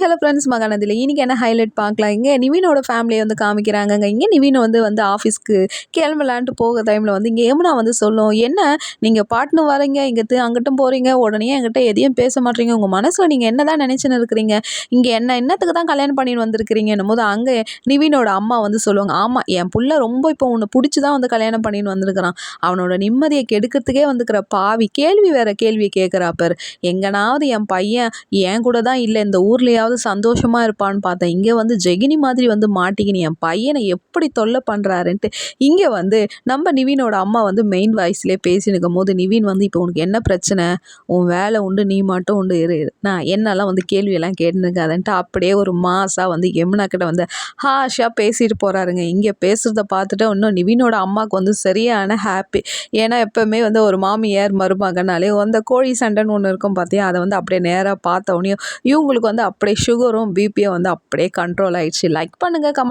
Hello friends மகானதில் இன்றைக்கி என்ன highlight பார்க்கலாம்? இங்கே நிவினோட ஃபேமிலியை வந்து காமிக்கிறாங்கங்க. இங்கே நிவின் வந்து வந்து ஆஃபீஸ்க்கு கிளம்பலான்ட்டு போக டைமில் வந்து இங்கே யமுனா வந்து சொல்லும் என்ன? நீங்கள் பாட்டுன்னு வரீங்க? இங்கே அங்கிட்டும் போகிறீங்க உடனே என்கிட்ட எதையும் பேச மாட்டீங்க? உங்கள் மனசில் நீங்கள் என்ன தான் நினச்சின்னு இருக்கிறீங்க? இங்கே என்ன என்னத்துக்கு தான் கல்யாணம் பண்ணின்னு வந்திருக்கிறீங்கன்னும் போது அங்கே நிவினோட அம்மா வந்து சொல்லுவாங்க ஆமாம் என் புள்ள ரொம்ப இப்போ உன்னை பிடிச்சி தான் வந்து கல்யாணம் பண்ணின்னு வந்திருக்கிறான். அவனோட நிம்மதியை கெடுக்கிறதுக்கே வந்துக்கிற பாவி கேள்வி வேறு கேள்வியை கேட்குறா எங்கனாவது என் பையன் என் கூட தான் இல்லை இந்த ஊர்லேயே ஊர்லேயாவது சந்தோஷமாக இருப்பான்னு பார்த்தேன். இங்கே வந்து ஜெகினி மாதிரி வந்து மாட்டிக்கினு என் பையனை எப்படி தொல்லை பண்ணுறாருன்ட்டு இங்கே வந்து நம்ம நிவீனோட அம்மா வந்து மெயின் வாய்ஸ்லேயே பேசினுக்கும் போது நிவின் வந்து இப்போ உனக்கு என்ன பிரச்சனை? உன் வேலை உண்டு நீ மட்டும் உண்டு இரு நான் என்னெல்லாம் வந்து கேள்வியெல்லாம் கேட்டுனுக்காதன்ட்டு அப்படியே ஒரு மாசாக வந்து யமுனா கிட்ட வந்து ஹாஷாக பேசிட்டு போகிறாருங்க இங்கே பேசுகிறத பார்த்துட்டு இன்னும் நிவினோட அம்மாவுக்கு வந்து சரியான ஹாப்பி ஏன்னா எப்போவுமே வந்து ஒரு மாமியார் மருமகனாலே அந்த கோழி சண்டைன்னு ஒன்று இருக்கும் பார்த்தியா அதை வந்து அப்படியே நேராக பார்த்த இவங்களுக்கு வந்து அப்படியே சுகரும் பிபியும் வந்து அப்படியே கண்ட்ரோல் ஆயிடுச்சு. லைக் பண்ணுங்கள் கமெண்ட்